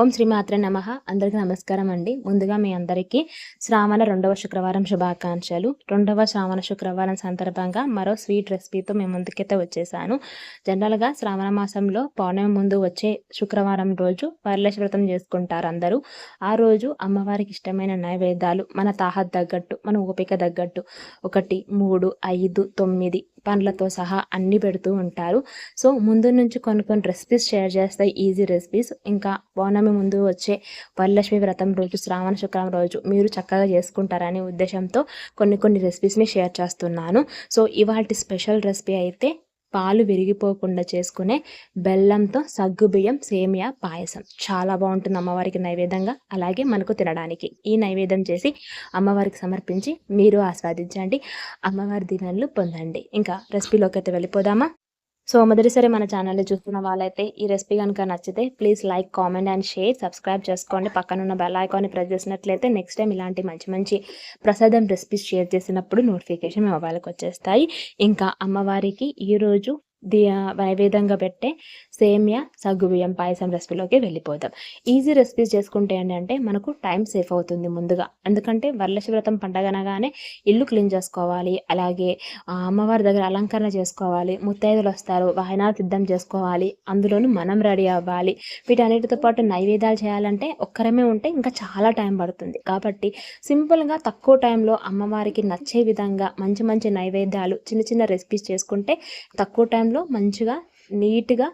ఓం శ్రీమాత్ర నమ. అందరికీ నమస్కారం అండి. ముందుగా మీ అందరికీ శ్రావణ రెండవ శుక్రవారం శుభాకాంక్షలు. రెండవ శ్రావణ శుక్రవారం సందర్భంగా మరో స్వీట్ రెసిపీతో మేము ముందుకైతే వచ్చేసాను. జనరల్గా శ్రావణ మాసంలో పౌర్ణమి ముందు వచ్చే శుక్రవారం రోజు వరలక్ష్మి వ్రతం చేసుకుంటారు అందరూ. ఆ రోజు అమ్మవారికి ఇష్టమైన నైవేద్యాలు మన తాహత్ తగ్గట్టు మన ఓపిక తగ్గట్టు. ఒకటి మూడు ఐదు తొమ్మిది పండ్లతో సహా అన్ని పెడుతూ ఉంటారు. సో ముందు నుంచి కొన్ని కొన్ని రెసిపీస్ షేర్ చేస్తాయి ఈజీ రెసిపీస్ ఇంకా పౌర్ణమి ముందు వచ్చే వరలక్ష్మి వ్రతం రోజు శ్రావణ శుక్రం రోజు మీరు చక్కగా చేసుకుంటారనే ఉద్దేశంతో కొన్ని కొన్ని రెసిపీస్ని షేర్ చేస్తున్నాను. సో ఇవాటి స్పెషల్ రెసిపీ అయితే పాలు విరిగిపోకుండా చేసుకునే బెల్లంతో సగ్గుబియ్యం సేమియా పాయసం. చాలా బాగుంటుంది అమ్మవారికి నైవేద్యంగా. అలాగే మనకు తినడానికి ఈ నైవేద్యం చేసి అమ్మవారికి సమర్పించి మీరు ఆస్వాదించండి. అమ్మవారి దినాలు పొందండి. ఇంకా రెసిపీలోకి అయితే వెళ్ళిపోదామా? సో మొదటిసారి మన ఛానల్ని చూస్తున్న వాళ్ళైతే ఈ రెసిపీ కనుక నచ్చితే please like comment and share subscribe చేసుకోండి. పక్కన ఉన్న బెల్ ఐకాన్ని ప్రెస్ చేసినట్లయితే నెక్స్ట్ టైం ఇలాంటి మంచి మంచి ప్రసాదం రెసిపీస్ షేర్ చేసినప్పుడు నోటిఫికేషన్ మీ మొబైల్కి వచ్చేస్తాయి. ఇంకా అమ్మవారికి ఈరోజు ది నైవేద్యంగా పెట్టే సేమియా సగ్గుబియ్యం పాయసం రెసిపీలోకి వెళ్ళిపోదాం. ఈజీ రెసిపీస్ చేసుకుంటే ఏంటంటే మనకు టైం సేఫ్ అవుతుంది ముందుగా. ఎందుకంటే వరలక్ష్మి వ్రతం పండగ అనగానే ఇల్లు క్లీన్ చేసుకోవాలి. అలాగే అమ్మవారి దగ్గర అలంకరణ చేసుకోవాలి. ముత్తైదులు వస్తారు. వాహనాలు సిద్ధం చేసుకోవాలి. అందులోనూ మనం రెడీ అవ్వాలి. వీటన్నిటితో పాటు నైవేద్యాలు చేయాలంటే ఒక్కరమే ఉంటే ఇంకా చాలా టైం పడుతుంది. కాబట్టి సింపుల్గా తక్కువ టైంలో అమ్మవారికి నచ్చే విధంగా మంచి మంచి నైవేద్యాలు చిన్న చిన్న రెసిపీస్ చేసుకుంటే తక్కువ టైంలో మంచిగా నీట్గా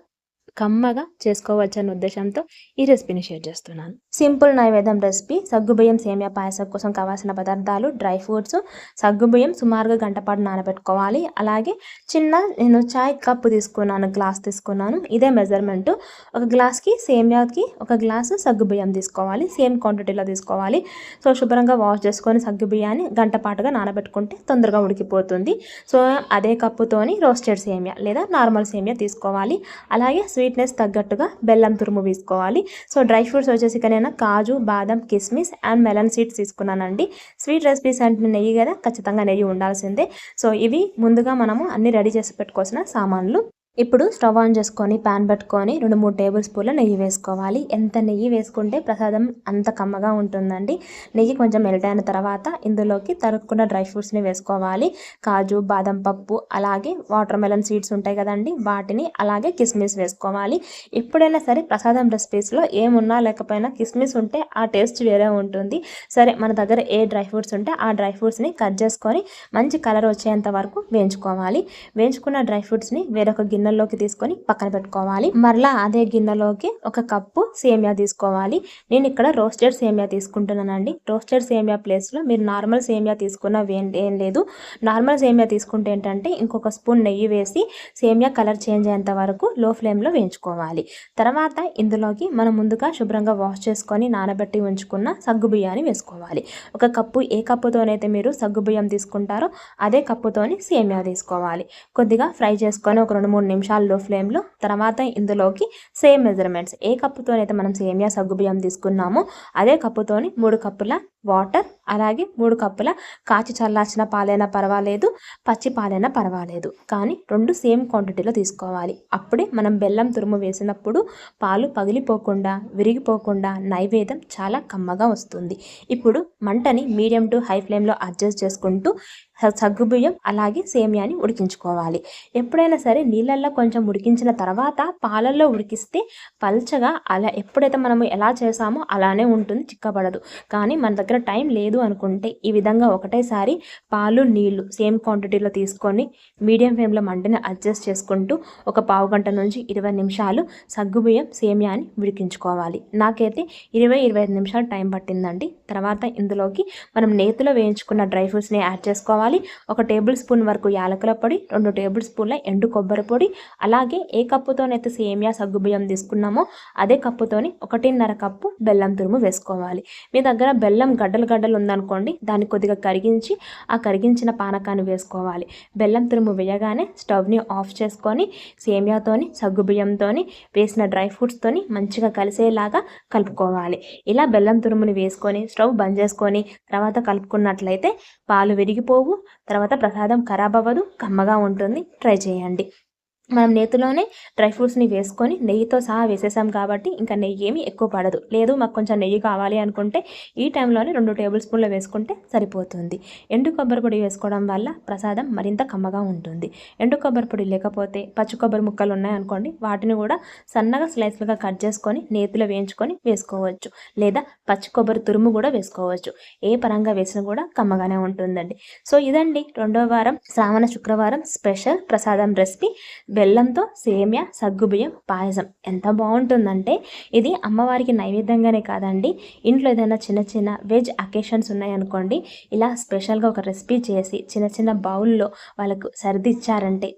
కమ్మగా చేసుకోవచ్చు అనే ఉద్దేశంతో ఈ రెసిపీని షేర్ చేస్తున్నాను. సింపుల్ నైవేద్యం రెసిపీ. సగ్గుబియ్యం సేమియా పాయసం కోసం కావాల్సిన పదార్థాలు డ్రై ఫ్రూట్స్ సగ్గుబియ్యం సుమారుగా గంట పాటు నానబెట్టుకోవాలి. అలాగే చిన్న నేను చాయ్ కప్పు తీసుకున్నాను గ్లాస్ తీసుకున్నాను. ఇదే మెజర్మెంట్ ఒక గ్లాస్కి సేమియాకి ఒక గ్లాసు సగ్గుబియ్యం తీసుకోవాలి. సేమ్ క్వాంటిటీలో తీసుకోవాలి. సో శుభ్రంగా వాష్ చేసుకొని సగ్గుబియ్యాన్ని గంట పాటుగా నానబెట్టుకుంటే తొందరగా ఉడికిపోతుంది. సో అదే కప్పుతోని రోస్టెడ్ సేమియా లేదా నార్మల్ సేమియా తీసుకోవాలి. అలాగే స్వీట్నెస్ తగ్గట్టుగా బెల్లం తురుము తీసుకోవాలి సో డ్రై ఫ్రూట్స్ వచ్చేసి ఇక్కడ నేను కాజు బాదం కిస్మిస్ అండ్ మెలన్ సీడ్స్ తీసుకున్నానండి. స్వీట్ రెసిపీస్ అంటే నెయ్యి కదా ఖచ్చితంగా నెయ్యి ఉండాల్సిందే. సో ఇవి ముందుగా మనము అన్ని రెడీ చేసి పెట్టుకోవాల్సిన సామాన్లు. ఇప్పుడు స్టవ్ ఆన్ చేసుకొని ప్యాన్ పెట్టుకొని రెండు మూడు టేబుల్ స్పూన్ల నెయ్యి వేసుకోవాలి. ఎంత నెయ్యి వేసుకుంటే ప్రసాదం అంత కమ్మగా ఉంటుందండి. నెయ్యి కొంచెం మెల్ట్ అయిన తర్వాత ఇందులోకి తరుక్కున్న డ్రై ఫ్రూట్స్ని వేసుకోవాలి. కాజు బాదం పప్పు అలాగే వాటర్ మెలన్ సీడ్స్ ఉంటాయి కదండి. వాటిని అలాగే కిస్మిస్ వేసుకోవాలి. ఎప్పుడైనా సరే ప్రసాదం రెసిపీస్లో ఏమున్నా లేకపోయినా కిస్మిస్ ఉంటే ఆ టేస్ట్ వేరే ఉంటుంది. సరే మన దగ్గర ఏ డ్రై ఫ్రూట్స్ ఉంటే ఆ డ్రై ఫ్రూట్స్ని కట్ చేసుకొని మంచి కలర్ వచ్చేంత వరకు వేయించుకోవాలి. వేయించుకున్న డ్రై ఫ్రూట్స్ని వేరొక గిన్నె గిన్నెలోకి తీసుకొని పక్కన పెట్టుకోవాలి. మరలా అదే గిన్నెలోకి ఒక కప్పు సేమియా తీసుకోవాలి. నేను ఇక్కడ రోస్టెడ్ సేమియా తీసుకుంటున్నానండి. రోస్టెడ్ సేమియా ప్లేస్లో మీరు నార్మల్ సేమియా తీసుకున్న ఏం లేదు. నార్మల్ సేమియా తీసుకుంటే ఏంటంటే ఇంకొక స్పూన్ నెయ్యి వేసి సేమియా కలర్ చేంజ్ అయ్యేంత వరకు లో ఫ్లేమ్లో వేయించుకోవాలి. తర్వాత ఇందులోకి మనం ముందుగా శుభ్రంగా వాష్ చేసుకొని నానబెట్టి ఉంచుకున్న సగ్గు బియ్యాన్ని వేసుకోవాలి. ఒక కప్పు ఏ కప్పుతోనైతే మీరు సగ్గు బియ్యం తీసుకుంటారో అదే కప్పుతోని సేమియా తీసుకోవాలి. కొద్దిగా ఫ్రై చేసుకొని ఒక రెండు మూడు నిమిషాలు లో ఫ్లేమ్లో తర్వాత ఇందులోకి సేమ్ మెజర్మెంట్స్. ఏ కప్పుతోనైతే మనం సేమియా సగ్గుబియ్యం తీసుకున్నామో అదే కప్పుతోని మూడు కప్పుల వాటర్ అలాగే మూడు కప్పుల కాచి చల్లార్చిన పాలైనా పర్వాలేదు పచ్చి పాలైనా పర్వాలేదు. కానీ రెండు సేమ్ క్వాంటిటీలో తీసుకోవాలి. అప్పుడే మనం బెల్లం తురుము వేసినప్పుడు పాలు పగిలిపోకుండా విరిగిపోకుండా నైవేద్యం చాలా కమ్మగా వస్తుంది. ఇప్పుడు మంటని మీడియం టు హై ఫ్లేమ్లో అడ్జస్ట్ చేసుకుంటూ సగ్గుబియ్యం అలాగే సేమియాని ఉడికించుకోవాలి. ఎప్పుడైనా సరే నీళ్ళల్లో కొంచెం ఉడికించిన తర్వాత పాలల్లో ఉడికిస్తే పల్చగా అలా ఎప్పుడైతే మనము ఎలా చేసామో అలానే ఉంటుంది చిక్కబడదు. కానీ మన దగ్గర టైం లేదు అనుకుంటే ఈ విధంగా ఒకటేసారి పాలు నీళ్ళు సేమ్ క్వాంటిటీలో తీసుకొని మీడియం ఫ్లేమ్లో మంటని అడ్జస్ట్ చేసుకుంటూ ఒక పావు గంట నుంచి ఇరవై నిమిషాలు సగ్గుబియ్యం సేమియాని ఉడికించుకోవాలి. నాకైతే ఇరవై ఇరవై ఐదు నిమిషాలు టైం పట్టిందండి. తర్వాత ఇందులోకి మనం నేతిలో వేయించుకున్న డ్రై ఫ్రూట్స్ని యాడ్ చేసుకోవాలి. తీసుకోవాలి ఒక టేబుల్ స్పూన్ వరకు యాలకుల పొడి రెండు టేబుల్ స్పూన్ల ఎండు కొబ్బరి పొడి అలాగే ఏ కప్పుతోనైతే సేమియా సగ్గుబియ్యం తీసుకున్నామో అదే కప్పుతోని ఒకటిన్నర కప్పు బెల్లం తురుము వేసుకోవాలి. మీ దగ్గర బెల్లం గడ్డలు గడ్డలు ఉందనుకోండి దాన్ని కొద్దిగా కరిగించి ఆ కరిగించిన పానకాన్ని వేసుకోవాలి. బెల్లం తురుము వేయగానే స్టవ్ని ఆఫ్ చేసుకొని సేమియాతోని సగ్గుబియ్యంతోని వేసిన డ్రై ఫ్రూట్స్తోని మంచిగా కలిసేలాగా కలుపుకోవాలి. ఇలా బెల్లం తురుముని వేసుకొని స్టవ్ బంద్ చేసుకొని తర్వాత కలుపుకున్నట్లయితే పాలు విరిగిపోవు తర్వాత ప్రసాదం ఖరాబ్ అవ్వదు కమ్మగా ఉంటుంది. ట్రై చేయండి. మనం నేతిలోనే డ్రై ఫ్రూట్స్ని వేసుకొని నెయ్యితో సహా వేసేసాం కాబట్టి ఇంకా నెయ్యి ఏమి ఎక్కువ పడదు. లేదు మాకు కొంచెం నెయ్యి కావాలి అనుకుంటే ఈ టైంలోనే రెండు టేబుల్ స్పూన్లు వేసుకుంటే సరిపోతుంది. ఎండు కొబ్బరి పొడి వేసుకోవడం వల్ల ప్రసాదం మరింత కమ్మగా ఉంటుంది. ఎండు కొబ్బరి పొడి లేకపోతే పచ్చి కొబ్బరి ముక్కలు ఉన్నాయనుకోండి వాటిని కూడా సన్నగా స్లైస్లుగా కట్ చేసుకొని నేతిలో వేయించుకొని వేసుకోవచ్చు. లేదా పచ్చి కొబ్బరి తురుము కూడా వేసుకోవచ్చు. ఏ పరంగా వేసినా కూడా కమ్మగానే ఉంటుందండి. సో ఇదండి రెండో వారం శ్రావణ శుక్రవారం స్పెషల్ ప్రసాదం రెసిపీ. బెల్లంతో సేమియా సగ్గుబియ్యం పాయసం. ఎంత బాగుంటుందంటే ఇది అమ్మవారికి నైవేద్యంగానే కాదండి. ఇంట్లో ఏదైనా చిన్న చిన్న వెజ్ అకేషన్స్ ఉన్నాయనుకోండి ఇలా స్పెషల్గా ఒక రెసిపీ చేసి చిన్న చిన్న బౌల్లో వాళ్ళకు సర్దిచ్చారంటే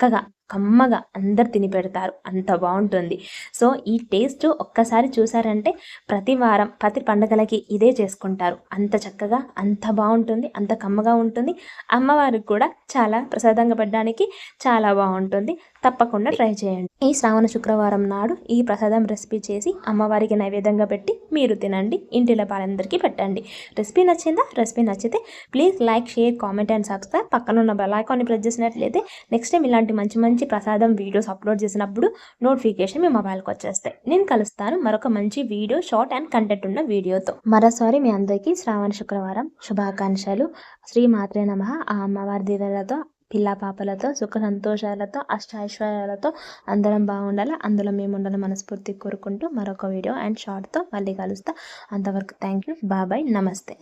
చక్కగా కమ్మగా అందరు తిని పెడతారు. అంత బాగుంటుంది. సో ఈ టేస్ట్ ఒక్కసారి చూసారంటే ప్రతి వారం ప్రతి పండగలకి ఇదే చేసుకుంటారు. అంత చక్కగా అంత బాగుంటుంది అంత కమ్మగా ఉంటుంది. అమ్మవారికి కూడా చాలా ప్రసాదంగా పెట్టడానికి చాలా బాగుంటుంది. తప్పకుండా ట్రై చేయండి. ఈ శ్రావణ శుక్రవారం నాడు ఈ ప్రసాదం రెసిపీ చేసి అమ్మవారికి నైవేద్యంగా పెట్టి మీరు తినండి. ఇంటిలో వాళ్ళందరికీ పెట్టండి. రెసిపీ నచ్చిందా? రెసిపీ నచ్చితే please like share comment and subscribe. పక్కన ఉన్న బెల్ ఐకాన్ని ప్రెస్ చేసినట్లయితే నెక్స్ట్ టైం ఇలాంటి మంచి మంచి ప్రసాదం వీడియోస్ అప్లోడ్ చేసినప్పుడు నోటిఫికేషన్ మీ మొబైల్కి వచ్చేస్తాయి. నేను కలుస్తాను మరొక మంచి వీడియో షార్ట్ అండ్ కంటెంట్ ఉన్న వీడియోతో మరోసారి మీ అందరికీ శ్రావణ శుక్రవారం శుభాకాంక్షలు. శ్రీ మాత్రే నమ. ఆ అమ్మవారి దీవెలతో పిల్ల పాపలతో సుఖ సంతోషాలతో అష్టైశ్వర్యాలతో అందరం బాగుండాలి? అందులో మేము ఉండాలి మనస్ఫూర్తి కోరుకుంటూ మరొక వీడియో అండ్ షార్ట్తో మళ్ళీ కలుస్తా. అంతవరకు థ్యాంక్ యూ బాబాయ్ నమస్తే